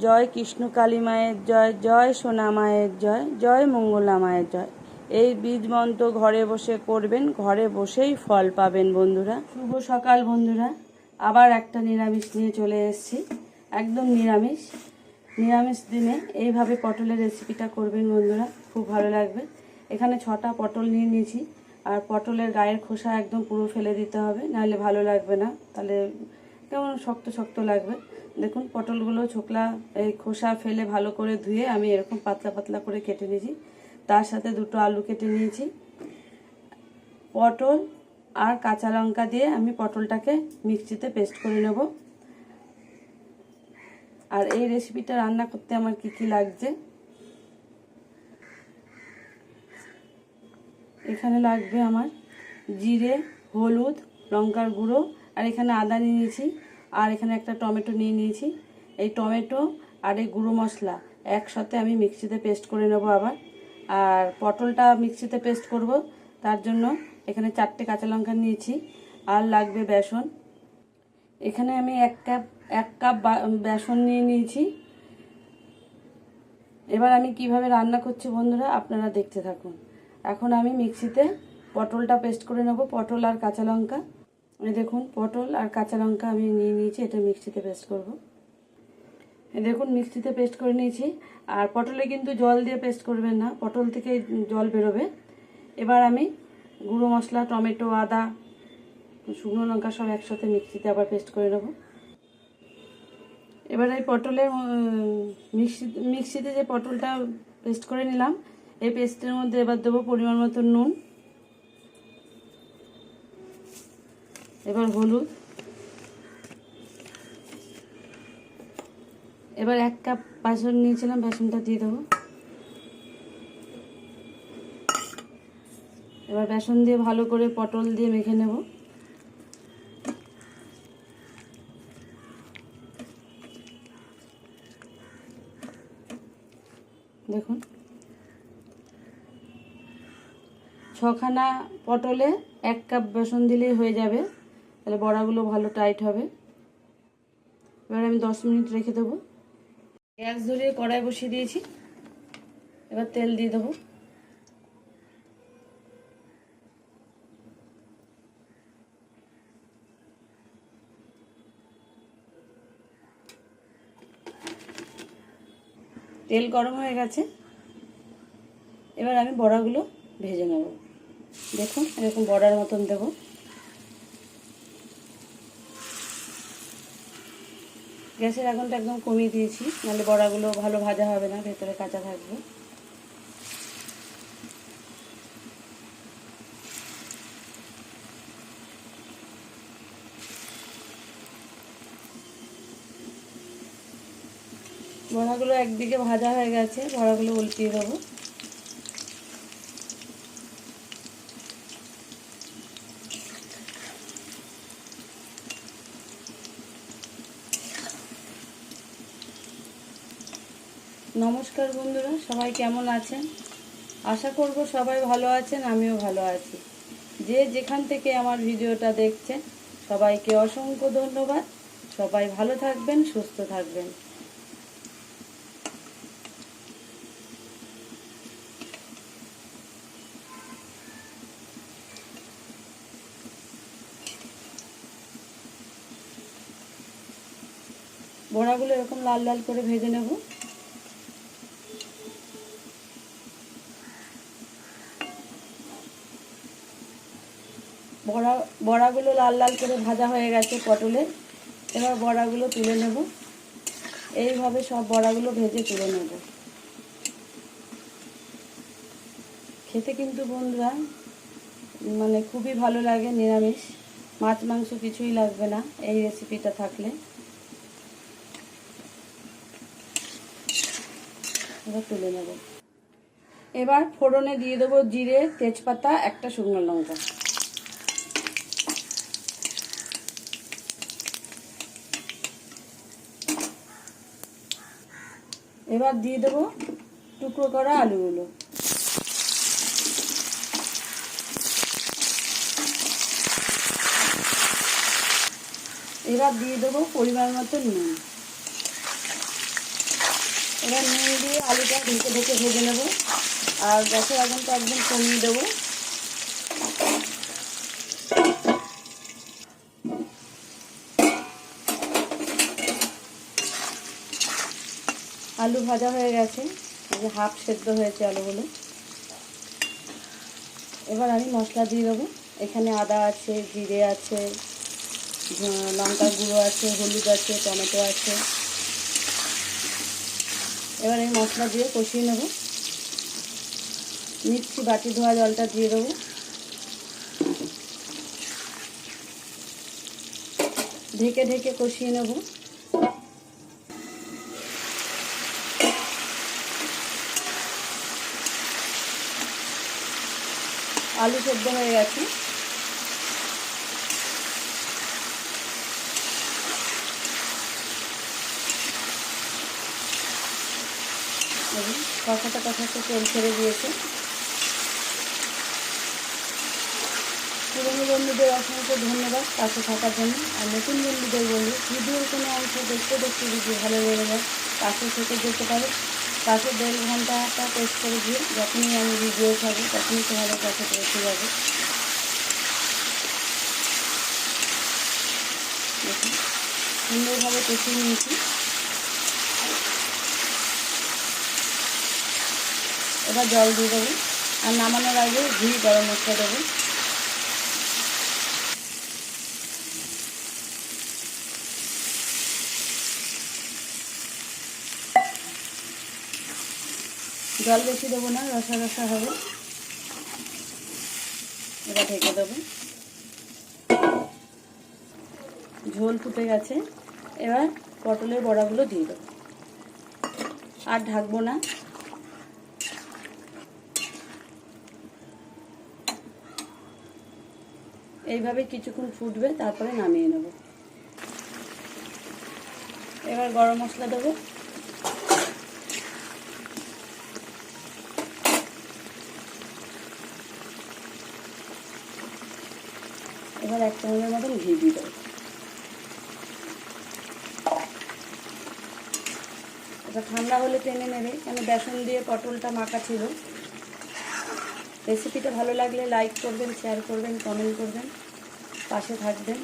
জয় কৃষ্ণ কালী মায়ের জয় জয় সোনা মায়ের জয় জয় মঙ্গলা মায়ের জয়। এই বীজ মন্ত্র ঘরে বসে করবেন, ঘরে বসেই ফল পাবেন বন্ধুরা। শুভ সকাল বন্ধুরা। আবার একটা নিরামিষ নিয়ে চলে এসেছি। একদম নিরামিষ। নিরামিষ দিনে এইভাবে পটলের রেসিপিটা করবেন বন্ধুরা। খুব ভালো লাগবে। এখানে ছটা পটল নিয়ে নিয়েছি। আর পটলের গায়ের খোসা একদম পুরো ফেলে দিতে হবে, নাহলে ভালো লাগবে না। তাহলে কেমন শক্ত শক্ত লাগবে। দেখুন, পটলগুলো ছোকলা, এই খোসা ফেলে ভালো করে ধুয়ে আমি এরকম পাতলা পাতলা করে কেটে নিয়েছি। তার সাথে দুটো আলু কেটে নিয়েছি। পটল আর কাঁচা লঙ্কা দিয়ে আমি পটলটাকে মিক্সিতে পেস্ট করে নেব। আর এই রেসিপিটা রান্না করতে আমার কি কি লাগছে? এখানে লাগবে আমার জিরে, হলুদ, লঙ্কার গুঁড়ো, আর এখানে আদা নিয়ে নিয়েছি। আর এখানে একটা টমেটো নিয়ে নিয়েছি। এই টমেটো আর এই গুঁড়ো মশলা একসাথে আমি মিক্সিতে পেস্ট করে নেব আবার। আর পটলটা মিক্সিতে পেস্ট করব, তার জন্য এখানে চারটে কাঁচা লঙ্কা নিয়েছি। আর লাগবে বেসন। এখানে আমি এক কাপ এক কাপ বেসন নিয়ে নিয়েছি। এবার আমি কীভাবে রান্না করছি বন্ধুরা, আপনারা দেখতে থাকুন। এখন আমি মিক্সিতে পটলটা পেস্ট করে নেব, পটল আর কাঁচা লঙ্কা। দেখুন, পটল আর কাঁচা লঙ্কা আমি নিয়ে নিয়েছি, এটা মিক্সিতে পেস্ট করব। দেখুন, মিক্সিতে পেস্ট করে নিয়েছি। আর পটলে কিন্তু জল দিয়ে পেস্ট করবেন না, পটল থেকে জল বেরোবে। এবার আমি গুঁড়ো মশলা, টমেটো, আদা, শুকনো লঙ্কা সব একসাথে মিক্সিতে আবার পেস্ট করে নেব। এবার এই পটলের মিক্সি, মিক্সিতে যে পটলটা পেস্ট করে নিলাম, এই পেস্টের মধ্যে এবার দেবো পরিমাণ মতো নুন। এবার হলুদ। এবার এক কাপ বাসন নিয়েছিলাম, বেসনটা দিয়ে দেবো। এবার বেসন দিয়ে ভালো করে পটল দিয়ে মেখে নেব। দেখুন। ছখানা পটলে এক কাপ বেসন দিলেই হয়ে যাবে। তাহলে বড়াগুলো ভালো টাইট হবে। এবার আমি দশ মিনিট রেখে দেবো। গ্যাস ধরিয়ে কড়াই বসিয়ে দিয়েছি। এবার তেল দিয়ে দেবো। তেল গরম হয়ে গেছে। এবার আমি বড়াগুলো ভেজে নেব। দেখুন, এরকম বড়ার মতন দেবো। গ্যাসের আগুনটা একদম কমিয়ে দিয়েছি, নাহলে বড়াগুলো ভালো ভাজা হবে না, ভেতরে কাঁচা থাকবে। বড়াগুলো একদিকে ভাজা হয়ে গেছে, বড়াগুলো উল্টিয়ে দেবো। নমস্কার বন্ধুরা, সবাই কেমন আছেন? আশা করব সবাই ভালো আছেন, আমিও ভালো আছি। যে যেখান থেকে আমার ভিডিওটা দেখছেন, সবাইকে অসংখ্য ধন্যবাদ। সবাই ভালো থাকবেন, সুস্থ থাকবেন। বড়াগুলো এরকম লাল লাল করে ভেজে নেব। বড়া, বড়াগুলো লাল লাল করে ভাজা হয়ে গেছে পটলের এবার বড়াগুলো তুলে নেব। এইভাবে সব বড়াগুলো ভেজে তুলে নেব। খেতে কিন্তু বন্ধুরা মানে খুবই ভালো লাগে, নিরামিষ। মাছ, মাংস কিছুই লাগবে না এই রেসিপিটা থাকলে। এবার তুলে নেব। এবার ফোড়নে দিয়ে দেবো জিরে, তেজপাতা, একটা শুকনো লঙ্কা। এবার দিয়ে দেবো টুকরো করা আলুগুলো। এবার দিয়ে দেবো পরিমাণ মতো নুন। এবার নুন দিয়ে আলুটা ঢেকে ঢেকে ভেজে নেব। আর গ্যাসের আগুনটা একদম কমিয়ে দেবো। আলু ভাজা হয়ে গেছে। যে হাফ সেদ্ধ হয়েছে আলুগুলো। এবার আমি মশলা দিয়ে দেবো। এখানে আদা আছে, জিরে আছে, লঙ্কা গুঁড়ো আছে, হলুদ আছে, টমেটো আছে। এবার এই মশলা দিয়ে কষিয়ে নেব। মিক্সি বাটি ধোয়া জলটা দিয়ে দেবো। ঢেকে ঢেকে কষিয়ে নেব। আলু সেদ্ধ হয়ে গেছে। কষাতে কষাতে তেল ছেড়ে দিয়েছে। পুরনো বন্ধুদের অসংখ্য ধন্যবাদ পাশে থাকার জন্য। আর নতুন বন্ধুদের বন্ধু, ভিডিওর কোনো অংশ দেখতে দেখতে যদি ভালো লেগে যায়, পাশে থেকে যেতে পারে। পাশে দেড় ঘন্টাটা টেস্ট করে দিয়ে যখনই আমি ভিডিও থাকব তখনই তোমাদের কাছে পৌঁছে যাবে। সুন্দরভাবে কষিয়ে নিয়েছি। এবার জল দিয়ে দেবো। আর নামানোর আগে ঘি গরম মশলা দেবো। জল বেশি দেবো না, রসা রসা হবে। এবার ঢেকে দেবো। ঝোল ফুটে গেছে। এবার পটলের বড়াগুলো দিয়ে দেবো। আর ঢাকবো না। এইভাবে কিছুক্ষণ ফুটবে, তারপরে নামিয়ে নেব। এবার গরম মশলা দেবো। এবার এক চামচের মতন ঘি দিয়ে দেবো। এটা ঠান্ডা হলে টেনে নেবে, কেন বেসন দিয়ে পটলটা মাখা ছিল রেসিপিটা ভালো লাগলে লাইক করবেন শেয়ার করবেন কমেন্ট করবেন, পাশে থাকবেন।